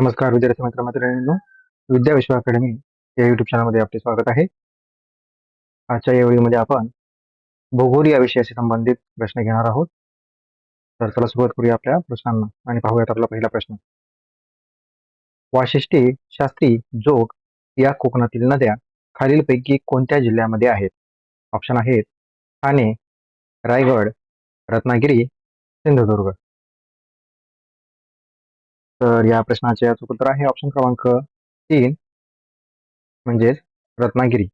नमस्कार विद्यार्थी मित्र मैत्रिणींनो. विद्या विश्व अकॅडमी या युट्यूब चॅनलमध्ये आपले स्वागत आहे. आजच्या या व्हिडिओमध्ये आपण भूगोल या विषयाशी संबंधित प्रश्न घेणार आहोत. तर चला सुरुवात करूया आपल्या प्रश्नांना आणि पाहूयात आपला पहिला प्रश्न. वाशिष्ठी शास्त्री जोग या कोकणातील नद्या खालीलपैकी कोणत्या जिल्ह्यामध्ये आहेत? ऑप्शन आहेत ठाणे रायगड रत्नागिरी सिंधुदुर्ग. तर या प्रश्नाचे याचं उत्तर आहे ऑप्शन क्रमांक तीन म्हणजेच रत्नागिरी.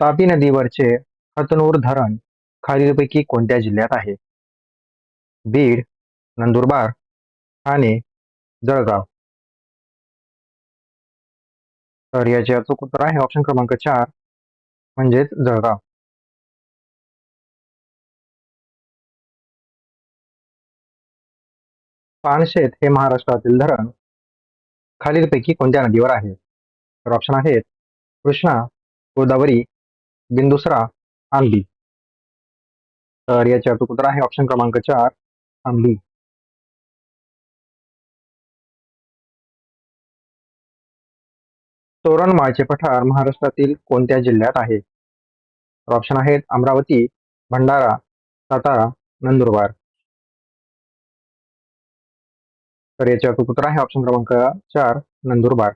तापी नदीवरचे हतनूर धरण खालीलपैकी कोणत्या जिल्ह्यात आहे? बीड नंदुरबार ठाणे जळगाव. तर याचे अचूक उत्तर आहे ऑप्शन क्रमांक चार म्हणजेच जळगाव. पानशेत हे महाराष्ट्रातील धरण खालीलपैकी कोणत्या नदीवर आहे? तर ऑप्शन आहेत कृष्णा गोदावरी बिंदुसरा आंबी. तर याचे अचूक उत्तर आहे ऑप्शन क्रमांक चार आंबी. तोरणमाळचे पठार महाराष्ट्रातील कोणत्या जिल्ह्यात आहे? तर ऑप्शन आहेत अमरावती भंडारा सातारा नंदुरबार. तर याचे उत्तर आहे. ऑप्शन क्रमांक चार नंदुरबार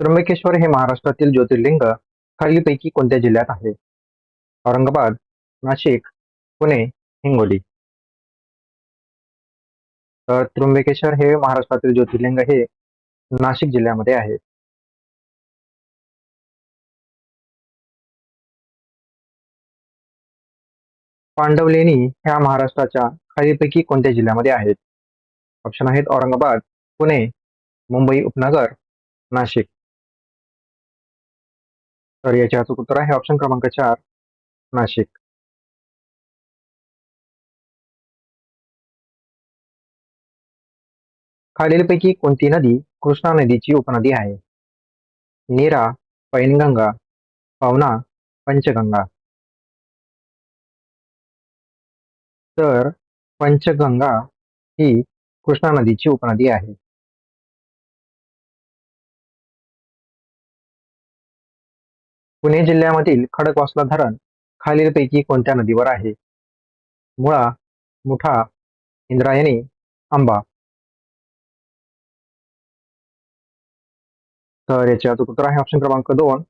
त्र्यंबकेश्वर हे महाराष्ट्रातील ज्योतिर्लिंग खालीलपैकी कोणत्या जिल्ह्यात आहे? औरंगाबाद नाशिक पुणे हिंगोली. तर त्र्यंबकेश्वर हे महाराष्ट्रातील ज्योतिर्लिंग हे नाशिक जिल्ह्यामध्ये आहे. पांडवलेणी ह्या महाराष्ट्राच्या खालीलपैकी कोणत्या जिल्ह्यामध्ये आहेत? ऑप्शन आहेत औरंगाबाद पुणे मुंबई उपनगर नाशिक. तर याचे अचूक उत्तर आहे. ऑप्शन क्रमांक चार नाशिक. खालीलपैकी कोणती नदी कृष्णा नदीची उपनदी आहे? नीरा पैनगंगा पवना पंचगंगा. तर पंचगंगा ही कृष्णा नदीची उपनदी आहे. पुणे जिल्ह्यामधील खडकवासला धरण खालीलपैकी कोणत्या नदीवर आहे? मुळा मुठा इंद्रायणी आंबा. तर याचे उत्तर आहे ऑप्शन क्रमांक दोन.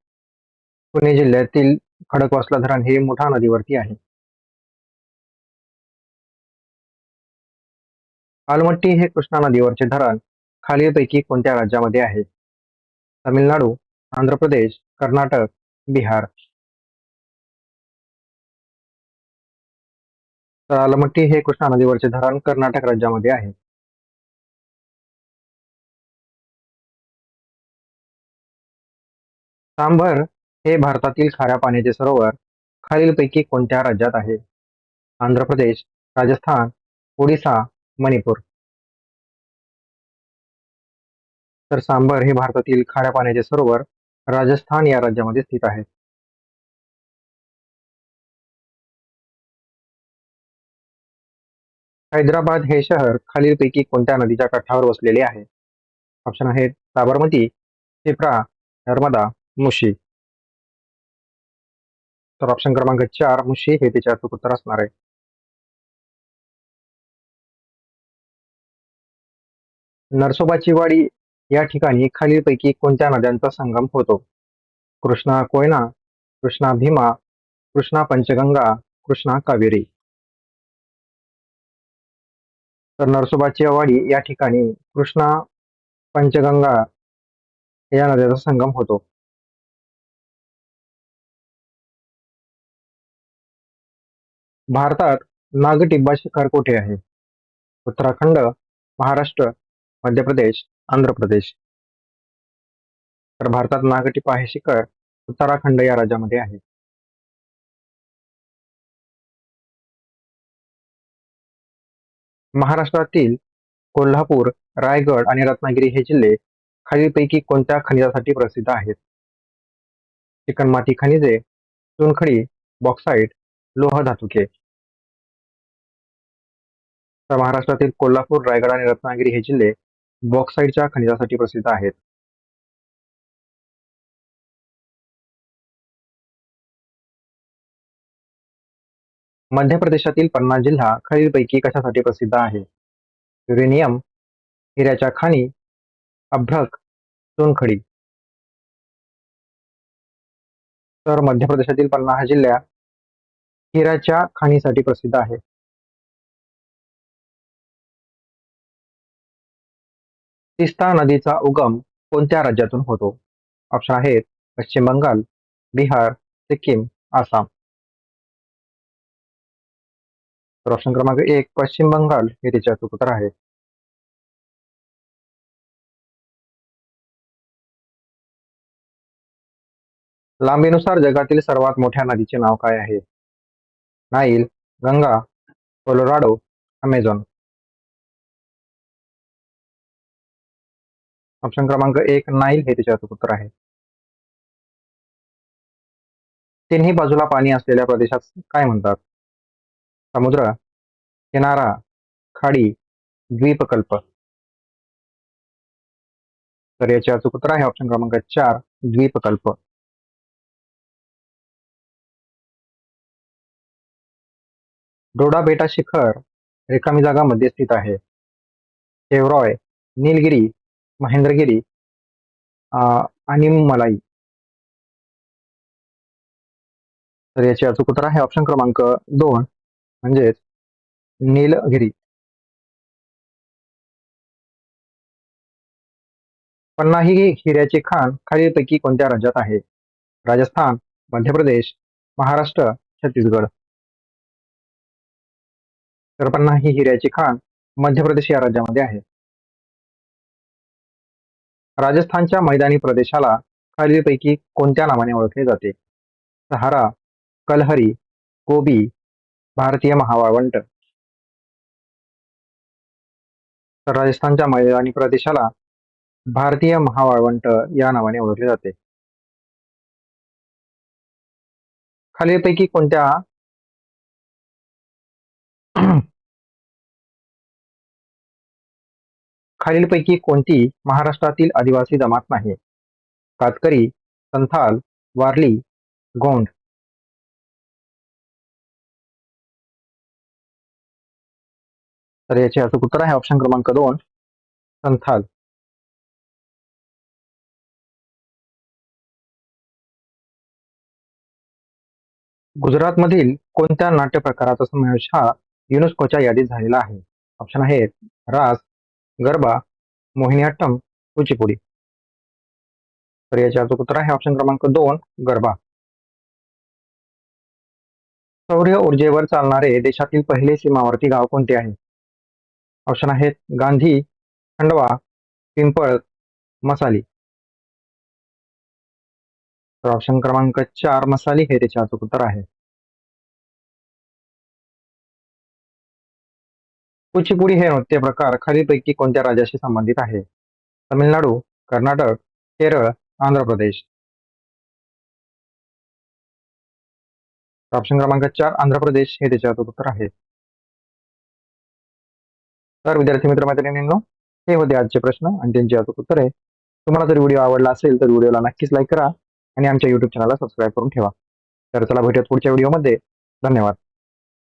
पुणे जिल्ह्यातील खडकवासला धरण हे मुठा नदीवरती आहे. आलमट्टी हे कृष्णा नदीवरचे धरण खालीलपैकी कोणत्या राज्यामध्ये आहे? तमिळनाडू आंध्र प्रदेश कर्नाटक बिहार. तर आलमट्टी हे कृष्णा नदीवरचे धरण कर्नाटक राज्यामध्ये आहे. सांभर हे भारतातील खाऱ्या पाण्याचे सरोवर खालीलपैकी कोणत्या राज्यात आहे? आंध्र प्रदेश राजस्थान ओडिसा मणिपूर. तर सांबर हे भारतातील खाऱ्या पाण्याचे सरोवर राजस्थान या राज्यामध्ये स्थित आहे. हैदराबाद हे शहर खालीलपैकी कोणत्या नदीच्या काठावर वसलेले आहे? ऑप्शन आहेत साबरमती शिप्रा नर्मदा मुशी. तर ऑप्शन क्रमांक चार मुशी हे त्याच्या उत्तर असणार आहे. नरसोबाची वाडी या ठिकाणी खालीलपैकी कोणत्या नद्यांचा संगम होतो? कृष्णा कोयना कृष्णा भीमा कृष्णा पंचगंगा कृष्णा कावेरी. तर नरसोबाची वाडी या ठिकाणी कृष्णा पंचगंगा या नद्याचा संगम होतो. भारतात नागटिब्बा शिखर कोठे आहे? उत्तराखंड महाराष्ट्र मध्य प्रदेश आंध्र प्रदेश. तर भारतात नागटिपा हे शिखर उत्तराखंड या राज्यामध्ये आहे. महाराष्ट्रातील कोल्हापूर रायगड आणि रत्नागिरी हे जिल्हे खालीलपैकी कोणत्या खनिजासाठी प्रसिद्ध आहेत? चिकणमाती खनिजे चुनखडी बॉक्साईट लोह धातुके. तर महाराष्ट्रातील कोल्हापूर रायगड आणि रत्नागिरी हे जिल्हे बॉक्साईटच्या खनिजासाठी प्रसिद्ध आहेत. मध्य प्रदेशातील पन्ना जिल्हा खालीलपैकी कशासाठी प्रसिद्ध आहे? युरेनियम हिऱ्याच्या खाणी अभ्रक चुनखडी तर मध्य प्रदेशातील पन्ना हा जिल्हा हिऱ्याच्या खाणीसाठी प्रसिद्ध आहे. तिस्ता नदीचा उगम कोणत्या राज्यातून होतो? ऑप्शन आहेत पश्चिम बंगाल बिहार सिक्कीम आसाम. तर ऑप्शन क्रमांक एक पश्चिम बंगाल हे त्याचे अचूक उत्तर आहे. लांबीनुसार जगातील सर्वात मोठ्या नदीचे नाव काय आहे? Nile Ganga Colorado Amazon. Option क्रमांक एक नाईल हे त्याचे अचूक उत्तर आहे. तिन्ही बाजूला पाणी असलेल्या प्रदेशात काय म्हणतात? समुद्र किनारा खाडी द्वीपकल्प. तर याचे अचूक उत्तर आहे ऑप्शन क्रमांक चार द्वीपकल्प. डोडा बेटा शिखर रिकामी जागा मध्ये स्थित आहे. शेवरॉय नीलगिरी महेंद्रगिरी आणि मलाई. तर याचे अचूक उत्तर आहे ऑप्शन क्रमांक दोन म्हणजेच नीलगिरी पन्ना ही हिऱ्याची खाण खालीलपैकी कोणत्या राज्यात आहे? राजस्थान मध्य प्रदेश महाराष्ट्र छत्तीसगड. तर पन्ना ही हिऱ्याची खाण मध्य प्रदेश या राज्यामध्ये आहे. राजस्थानच्या मैदानी प्रदेशाला खालीलपैकी कोणत्या नावाने ओळखले जाते? सहारा कलहरी गोबी भारतीय महावाळवंट. तर राजस्थानच्या मैदानी प्रदेशाला भारतीय महावाळवंट या नावाने ओळखले जाते. खालीलपैकी कोणत्या खालीलपैकी कोणती महाराष्ट्रातील आदिवासी जमात नाही. कातकरी संथाल वारली गोंड. तर याचे अचूक उत्तर आहे ऑप्शन क्रमांक दोन संथाल. गुजरातमधील कोणत्या नाट्य प्रकाराचा समावेश हा युनेस्कोच्या यादीत झालेला आहे? ऑप्शन आहेत रास गरबा मोहिनीअट्टम कुचिपुडी. तर याचे अर्थ उत्तर आहे ऑप्शन क्रमांक दोन गरबा. सौर्य ऊर्जेवर चालणारे देशातील पहिले सीमावर्ती गाव कोणते आहे? ऑप्शन आहेत गांधी खंडवा पिंपळ मसाली. तर ऑप्शन क्रमांक चार मसाली हे त्याचे अचूक उत्तर आहे. कुचिपुडी हे नृत्य प्रकार खालीलपैकी कोणत्या राज्याशी संबंधित आहे तमिळनाडू कर्नाटक केरळ आंध्र प्रदेश. ऑप्शन क्रमांक चार आंध्र प्रदेश हे त्याचे उत्तर आहे. तर विद्यार्थी मित्र मैत्रिणींनो हे होते आजचे प्रश्न आणि त्यांची अचूक उत्तरे. तुम्हाला जर व्हिडिओ आवडला असेल तर व्हिडिओला नक्कीच लाईक करा आणि आमच्या युट्यूब चॅनलला सबस्क्राईब करून ठेवा. तर चला भेटूयात पुढच्या व्हिडिओमध्ये धन्यवाद.